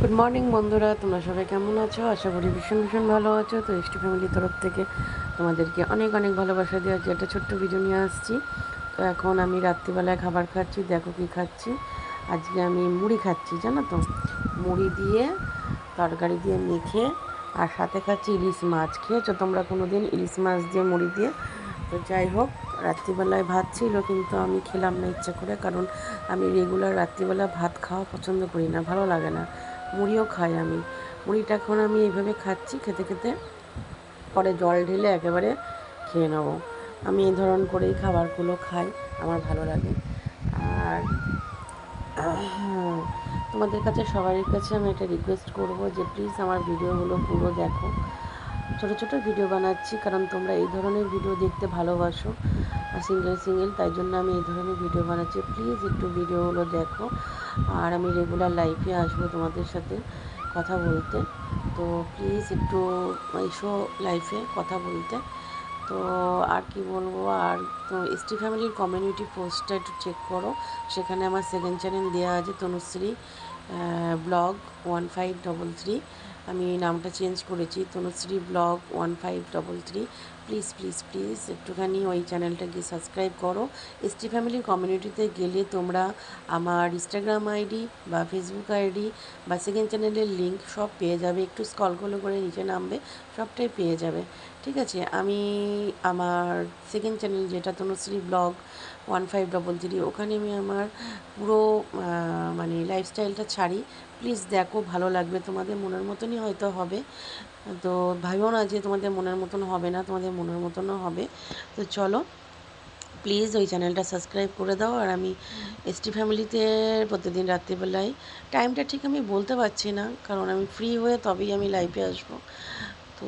Good morning বন্ধুরা। তোমরা সবাই কেমন আছো? আশা করি ভীষণ ভীষণ ভালো আছো। তো এসটি ফ্যামিলির তরফ থেকে তোমাদেরকে অনেক অনেক ভালোবাসা দেওয়ার যে একটা ছোট্ট ভিডিও নিয়ে আসছি। তো এখন আমি রাত্রিবেলায় খাবার খাচ্ছি, দেখো কি খাচ্ছি। আজকে আমি মুড়ি খাচ্ছি, জানো তো? মুড়ি দিয়ে তরকারি দিয়ে মেখে আর সাথে খাচ্ছি ইলিশ মাছ। খেয়েছো তোমরা কোনো দিন ইলিশ মাছ দিয়ে মুড়ি দিয়ে? তো যাই হোক, রাত্রিবেলায় ভাত ছিল কিন্তু আমি খেলাম না ইচ্ছা করে, কারণ আমি রেগুলার রাত্রিবেলা ভাত খাওয়া পছন্দ করি না, ভালো লাগে না। মুড়িও খাই আমি। মুড়িটা এখন আমি এইভাবে খাচ্ছি, খেতে খেতে পরে জল ঢেলে একেবারে খেয়ে নেব। আমি এই ধরন করেই খাবারগুলো খাই, আমার ভালো লাগে। আর, তোমাদের কাছে, সবারই কাছে আমি এটা রিকোয়েস্ট করব যে প্লিজ আমার ভিডিওগুলো পুরো দেখো। ছোটো ছোটো ভিডিও বানাচ্ছি, কারণ তোমরা এই ধরনের ভিডিও দেখতে ভালোবাসো সিঙ্গেল সিঙ্গেল, তাই জন্য আমি এই ধরনের ভিডিও বানাচ্ছি। প্লিজ একটু ভিডিওগুলো দেখো, আর আমি রেগুলার লাইফে আসব তোমাদের সাথে কথা বলতে। তো প্লিজ একটু এসো লাইফে কথা বলতে। তো আর কি বলব, আর তো এসটি ফ্যামিলির কমিউনিটি পোস্টটা একটু চেক করো। সেখানে আমার সেকেন্ড চ্যানেল দেওয়া আছে, Tanushree blog one five double three আমি নামটা চেঞ্জ করেছি, Tanushree blog one five double three. Please please please, একটুখানি ওই চ্যানেলটাকে সাবস্ক্রাইব করো। এসটি ফ্যামিলির কমিউনিটিতে গেলে তোমরা আমার ইনস্টাগ্রাম আইডি বা ফেসবুক আইডি বা সেকেন্ড চ্যানেলের লিঙ্ক সব পেয়ে যাবে। একটু স্কল করে করে নিচে নামবে, সবটাই পেয়ে যাবে। ঠিক আছে, আমি আমার সেকেন্ড চ্যানেল যেটা Tanushree blog one five double three, ওখানে আমি আমার পুরো মানে লাইফস্টাইলটা ছাড়ি। প্লিজ দেখো, ভালো লাগবে তোমাদের মনের মতনই হয়তো হবে। তো ভাবিও না যে তোমাদের মনের মতন হবে না, তোমাদের মনের মতনও হবে। তো চলো প্লিজ ওই চ্যানেলটা সাবস্ক্রাইব করে দাও। আর আমি এসটি ফ্যামিলিতে প্রতিদিন রাত্রিবেলায় টাইমটা ঠিক আমি বলতে পারছি না, কারণ আমি ফ্রি হয়ে তবেই আমি লাইভে আসব। তো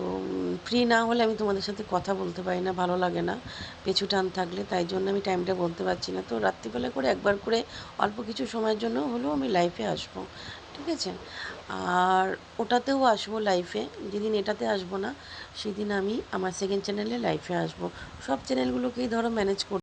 ফ্রি না হলে আমি তোমাদের সাথে কথা বলতে পারি না, ভালো লাগে না। পেছু টান থাকলে, তাই জন্য আমি টাইমটা বলতে পারছি না। তো রাত্রিবেলা করে একবার করে অল্প কিছু সময়ের জন্য হলেও আমি লাইফে আসব। ঠিক আছে? আর ওটাতেও আসব লাইফে যেদিন এটাতে আসব না, সেদিন আমি আমার সেকেন্ড চ্যানেলে লাইফে আসব। সব চ্যানেলগুলোকেই ধরো ম্যানেজ